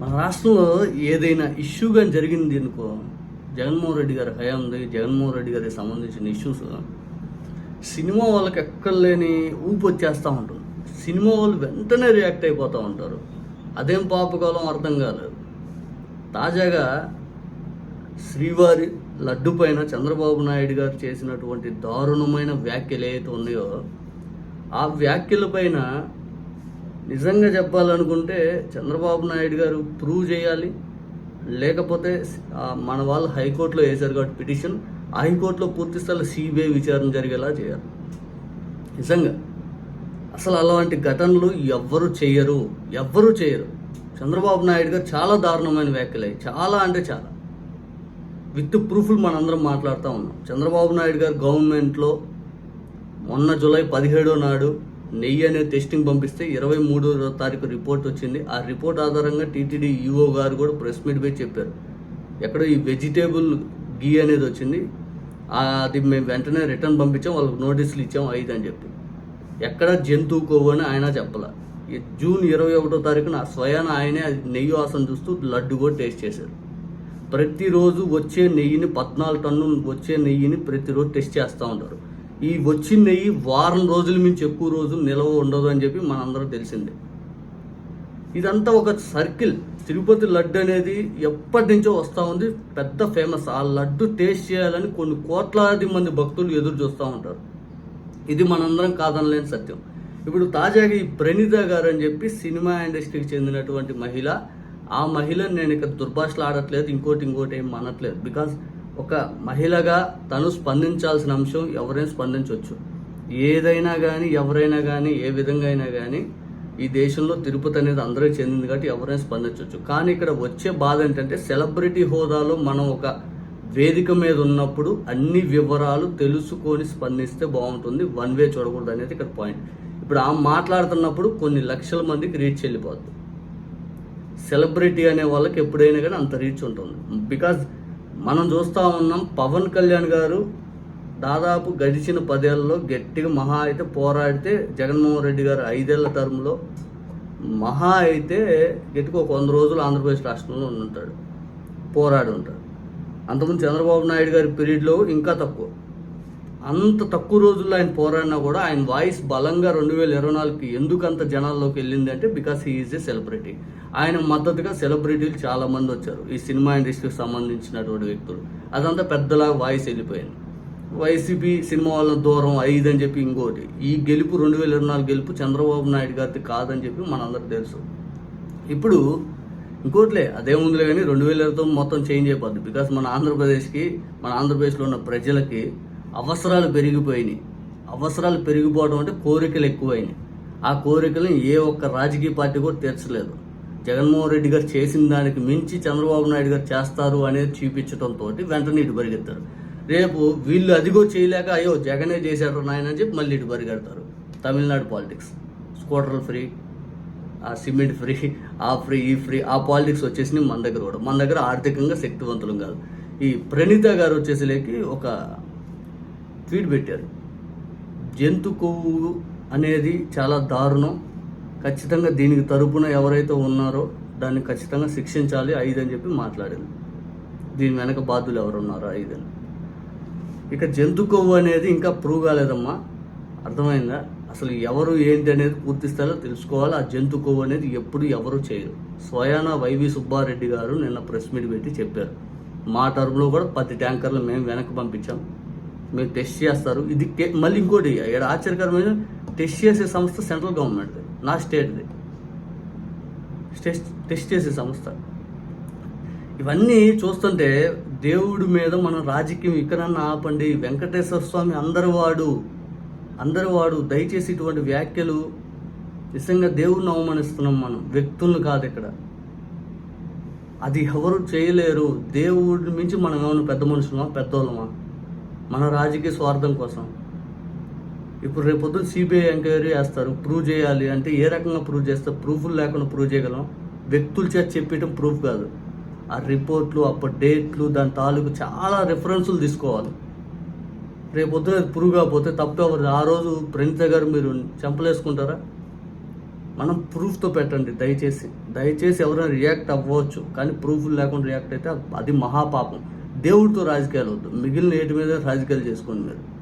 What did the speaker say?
మన రాష్ట్రంలో ఏదైనా ఇష్యూ కానీ జరిగింది అనుకో జగన్మోహన్ రెడ్డి గారి హయాంది జగన్మోహన్ రెడ్డి గారికి సంబంధించిన ఇష్యూస్. సినిమా వాళ్ళకి ఎక్కడ లేని ఊపు వచ్చేస్తూ ఉంటుంది. సినిమా వాళ్ళు వెంటనే రియాక్ట్ అయిపోతూ ఉంటారు. అదేం పాపకాలం అర్థం కాలేదు. తాజాగా శ్రీవారి లడ్డు పైన చంద్రబాబు నాయుడు గారు చేసినటువంటి దారుణమైన వ్యాఖ్యలు ఏవైతే ఉన్నాయో ఆ వ్యాఖ్యల పైన నిజంగా చెప్పాలనుకుంటే చంద్రబాబు నాయుడు గారు ప్రూవ్ చేయాలి. లేకపోతే మన వాళ్ళు హైకోర్టులో వేశారు కాబట్టి పిటిషన్ హైకోర్టులో పూర్తి స్థాయిలో సిబిఐ విచారణ జరిగేలా చేయాలి. నిజంగా. అసలు అలాంటి ఘటనలు ఎవ్వరు చేయరు. ఎవ్వరూ చేయరు. చంద్రబాబు నాయుడు గారు చాలా దారుణమైన వ్యాఖ్యలే చాలా అంటే చాలా. విత్ ప్రూఫ్లు మనందరం మాట్లాడుతూ ఉన్నాం. చంద్రబాబు నాయుడు గారు గవర్నమెంట్లో మొన్న జూలై పదిహేడో నాడు నెయ్యి అనే టెస్టింగ్ పంపిస్తే ఇరవై మూడో తారీఖు రిపోర్ట్ వచ్చింది. ఆ రిపోర్ట్ ఆధారంగా టీటీడీ ఈఓ గారు కూడా ప్రెస్ మీట్ పెట్టి చెప్పారు. ఎక్కడో ఈ వెజిటేబుల్ గీ అనేది వచ్చింది. అది మేము వెంటనే రిటర్న్ పంపించాం. వాళ్ళకి నోటీసులు ఇచ్చాం. ఐదు అని చెప్పి. ఎక్కడ జంతువు కొవ్వు అని ఆయన చెప్పాల. జూన్ ఇరవై ఒకటో తారీఖున స్వయాన ఆయనే నెయ్యి వాసన చూస్తూ లడ్డు కూడా టేస్ట్ చేశారు. ప్రతిరోజు వచ్చే నెయ్యిని పద్నాలుగు టన్నులు వచ్చే నెయ్యిని ప్రతిరోజు టెస్ట్ చేస్తూ ఉంటారు. ఈ వచ్చిన నెయ్యి వారం రోజుల మించి ఎక్కువ రోజులు నిల్వ ఉండదు అని చెప్పి మనందరూ తెలిసిందే. ఇదంతా ఒక సర్కిల్. తిరుపతి లడ్డు అనేది ఎప్పటి నుంచో వస్తూ ఉంది పెద్ద ఫేమస్. ఆ లడ్డు టేస్ట్ చేయాలని కొన్ని కోట్లాది మంది భక్తులు ఎదురు చూస్తూ ఉంటారు. ఇది మనందరం కాదనలేని సత్యం. ఇప్పుడు తాజాగా ఈ ప్రణీత గారు అని చెప్పి సినిమా ఇండస్ట్రీకి చెందినటువంటి మహిళ ఆ మహిళను నేను ఇక్కడ దుర్భాషలు ఆడట్లేదు ఇంకోటి ఇంకోటి ఏం అనట్లేదు. బికాస్ ఒక మహిళగా తను స్పందించాల్సిన అంశం ఎవరైనా స్పందించవచ్చు ఏదైనా కానీ ఎవరైనా కానీ ఏ విధంగా అయినా కానీ ఈ దేశంలో తిరుపతి అనేది అందరికీ చెందింది కాబట్టి ఎవరైనా స్పందించవచ్చు కానీ ఇక్కడ వచ్చే బాధ ఏంటంటే సెలబ్రిటీ హోదాలో మనం ఒక వేదిక మీద ఉన్నప్పుడు అన్ని వివరాలు తెలుసుకొని స్పందిస్తే బాగుంటుంది. వన్ వే చూడకూడదు అనేది ఇక్కడ పాయింట్. ఇప్పుడు ఆ మాట్లాడుతున్నప్పుడు కొన్ని లక్షల మందికి రీచ్ వెళ్ళిపోద్ది. సెలబ్రిటీ అనే వాళ్ళకి ఎప్పుడైనా కానీ అంత రీచ్ ఉంటుంది. బికాజ్ మనం చూస్తూ ఉన్నాం పవన్ కళ్యాణ్ గారు దాదాపు గడిచిన పదేళ్ళలో గట్టిగా మహా అయితే పోరాడితే జగన్మోహన్ రెడ్డి గారు ఐదేళ్ళ టర్మ్లో మహా అయితే గట్టిగా ఒక వంద రోజులు ఆంధ్రప్రదేశ్ రాష్ట్రంలో ఉండి ఉంటాడు పోరాడి ఉంటాడు అంతకుముందు చంద్రబాబు నాయుడు గారి పీరియడ్లో ఇంకా తక్కువ. అంత తక్కువ రోజుల్లో ఆయన పోరాడినా కూడా ఆయన వాయిస్ బలంగా రెండు వేల ఇరవై నాలుగుకి ఎందుకు అంత జనాల్లోకి వెళ్ళింది అంటే because he is a celebrity ఆయన మద్దతుగా సెలబ్రిటీలు చాలామంది వచ్చారు. ఈ సినిమా ఇండస్ట్రీకి సంబంధించినటువంటి వ్యక్తులు. అదంతా పెద్దలాగా వాయిస్ వెళ్ళిపోయింది. వైసీపీ సినిమా వాళ్ళ దూరం ఐదు అని చెప్పి ఇంకోటి. ఈ గెలుపు రెండు వేల ఇరవై నాలుగు గెలుపు చంద్రబాబు నాయుడు గారిది కాదని చెప్పి మనందరికి తెలుసు. ఇప్పుడు ఇంకోట్లే అదేముందులే కానీ రెండు వేల ఇరవై తొమ్మిది మొత్తం చేంజ్ అయిపోద్ది. బికాస్ మన ఆంధ్రప్రదేశ్కి మన ఆంధ్రప్రదేశ్లో ఉన్న ప్రజలకి అవసరాలు పెరిగిపోయినాయి. అవసరాలు పెరిగిపోవడం అంటే కోరికలు ఎక్కువైనాయి. ఆ కోరికలను ఏ ఒక్క రాజకీయ పార్టీ కూడా తీర్చలేదు. జగన్మోహన్ రెడ్డి గారు చేసిన దానికి మించి చంద్రబాబు నాయుడు గారు చేస్తారు అనేది చూపించడంతో వెంటనే ఇటు పరిగెత్తారు. రేపు వీళ్ళు అదిగో చేయలేక అయ్యో జగనే చేశారు నాయన అని చెప్పి మళ్ళీ ఇటు పరిగెడతారు. తమిళనాడు పాలిటిక్స్. స్కూటర్లు ఫ్రీ ఆ సిమెంట్ ఫ్రీ ఆ ఫ్రీ ఈ ఫ్రీ ఆ పాలిటిక్స్ వచ్చేసి మన దగ్గర కూడా. మన దగ్గర ఆర్థికంగా శక్తివంతులం కాదు. ఈ ప్రణీత గారు వచ్చేసరికి ఒక ట్వీట్ పెట్టారు. జంతు కొవ్వు అనేది చాలా దారుణం. ఖచ్చితంగా దీనికి తరపున ఎవరైతే ఉన్నారో దాన్ని ఖచ్చితంగా శిక్షించాలి ఐదు అని చెప్పి మాట్లాడింది దీని వెనక బాధ్యులు ఎవరున్నారో ఐదని ఐదు అని. ఇక జంతు కొవ్వు అనేది ఇంకా ప్రూవ్ కాలేదమ్మా. అర్థమైందా? అసలు ఎవరు ఏంటి అనేది పూర్తి స్థాయిలో తెలుసుకోవాలి. ఆ జంతు కొవ్వు అనేది ఎప్పుడు ఎవరు చేయరు. స్వయాన వైవి సుబ్బారెడ్డి గారు నిన్న ప్రెస్ మీట్ పెట్టి చెప్పారు. మా టర్మ్లో కూడా పది ట్యాంకర్లు మేము వెనక్కి పంపించాం. మీరు టెస్ట్ చేస్తారు. ఇది మళ్ళీ ఇంకోటి ఇక్కడ ఆశ్చర్యకరమైన టెస్ట్ చేసే సంస్థ సెంట్రల్ గవర్నమెంట్ నా స్టేట్ది టెస్ట్ టెస్ట్ చేసే సంస్థ. ఇవన్నీ చూస్తుంటే దేవుడి మీద మనం రాజకీయం ఇక్కడన్నా ఆపండి. వెంకటేశ్వర స్వామి అందరి వాడు అందరి వాడు దయచేసి ఇటువంటి వ్యాఖ్యలు నిజంగా దేవుడిని అవమానిస్తున్నాం మనం వ్యక్తులను కాదు ఇక్కడ. అది ఎవరు చేయలేరు. దేవుడి మించి మనం ఏమైనా పెద్ద మనుషులమా పెద్దోళ్ళమా? మన రాజకీయ స్వార్థం కోసం. ఇప్పుడు రేపు పొద్దున సిబిఐ ఎంక్వైరీ చేస్తారు ప్రూవ్ చేయాలి అంటే ఏ రకంగా ప్రూవ్ చేస్తారు ప్రూఫ్లు లేకుండా ప్రూవ్ చేయగలం? వ్యక్తుల చేత చెప్పేయటం ప్రూఫ్ కాదు. ఆ రిపోర్ట్లు అప్పటి డేట్లు దాని తాలూకు చాలా రెఫరెన్సులు తీసుకోవాలి. రేపు పొద్దున ప్రూవ్ కాకపోతే తప్పు ఎవరు ఆ రోజు ప్రణీత గారు మీరు చంపలేసుకుంటారా? మనం ప్రూఫ్తో పెట్టండి దయచేసి. దయచేసి ఎవరైనా రియాక్ట్ అవ్వచ్చు కానీ ప్రూఫ్ లేకుండా రియాక్ట్ అయితే అది మహాపాపం. దేవుడితో రాజకీయాలు వద్దు. మిగిలిన ఏటి మీద రాజకీయాలు చేసుకోండి మీరు.